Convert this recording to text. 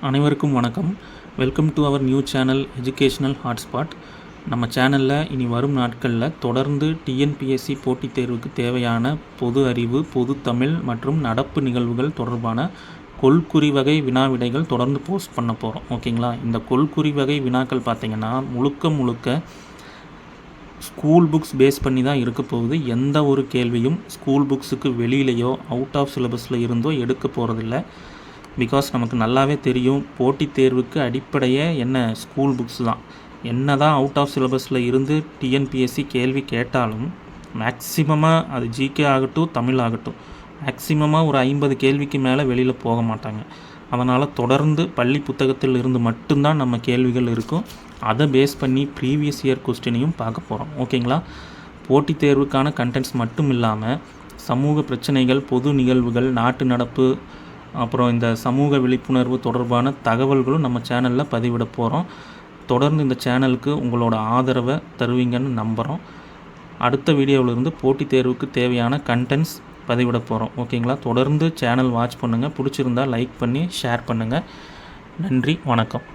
அனைவருக்கும் வணக்கம். Welcome to our new channel educational hotspot நம்ம சேனலில் இனி வரும் நாட்களில் தொடர்ந்து டிஎன்பிஎஸ்சி போட்டித் தேர்வுக்கு தேவையான பொது அறிவு பொது தமிழ் மற்றும் நடப்பு நிகழ்வுகள் தொடர்பான கொள்குறி வகை வினாவிடைகள் தொடர்ந்து போஸ்ட் பண்ண போகிறோம் ஓகேங்களா இந்த கொள்குறி வகை வினாக்கள் பார்த்திங்கன்னா முழுக்க முழுக்க ஸ்கூல் புக்ஸ் பேஸ் பண்ணி தான் இருக்க போகுது. எந்த ஒரு கேள்வியும் ஸ்கூல் புக்ஸுக்கு வெளியிலையோ அவுட் ஆஃப் சிலபஸில் இருந்தோ எடுக்க போகிறதில்ல பிகாஸ் நமக்கு நல்லாவே தெரியும் போட்டித் தேர்வுக்கு அடிப்படையே என்ன ஸ்கூல் புக்ஸ் தான். என்ன தான் அவுட் ஆஃப் சிலபஸில் இருந்து டிஎன்பிஎஸ்சி கேள்வி கேட்டாலும் மேக்சிமமாக அது ஜிகே ஆகட்டும் தமிழ் ஆகட்டும். மேக்சிமமாக ஒரு ஐம்பது கேள்விக்கு மேலே வெளியில் போக மாட்டாங்க. அதனால் தொடர்ந்து பள்ளி புத்தகத்தில் இருந்து மட்டும்தான் நம்ம கேள்விகள் இருக்கும். அதை பேஸ் பண்ணி ப்ரீவியஸ் இயர் கொஸ்டினையும் பார்க்க போகிறோம் ஓகேங்களா போட்டித் தேர்வுக்கான கண்டென்ட்ஸ் மட்டும் இல்லாமல் சமூக பிரச்சனைகள் பொது நிகழ்வுகள் நாட்டு நடப்பு அப்புறம் இந்த சமூக விழிப்புணர்வு தொடர்பான தகவல்களும் நம்ம சேனலில் பதிவிட போகிறோம் தொடர்ந்து இந்த சேனலுக்கு உங்களோட ஆதரவை தருவீங்கன்னு நம்புகிறோம் அடுத்த வீடியோவிலிருந்து போட்டித் தேர்வுக்கு தேவையான கண்டென்ட்ஸ் பதிவிட போகிறோம் ஓகேங்களா? தொடர்ந்து சேனல் வாட்ச் பண்ணுங்கள் பிடிச்சிருந்தா லைக் பண்ணி ஷேர் பண்ணுங்கள் நன்றி வணக்கம்.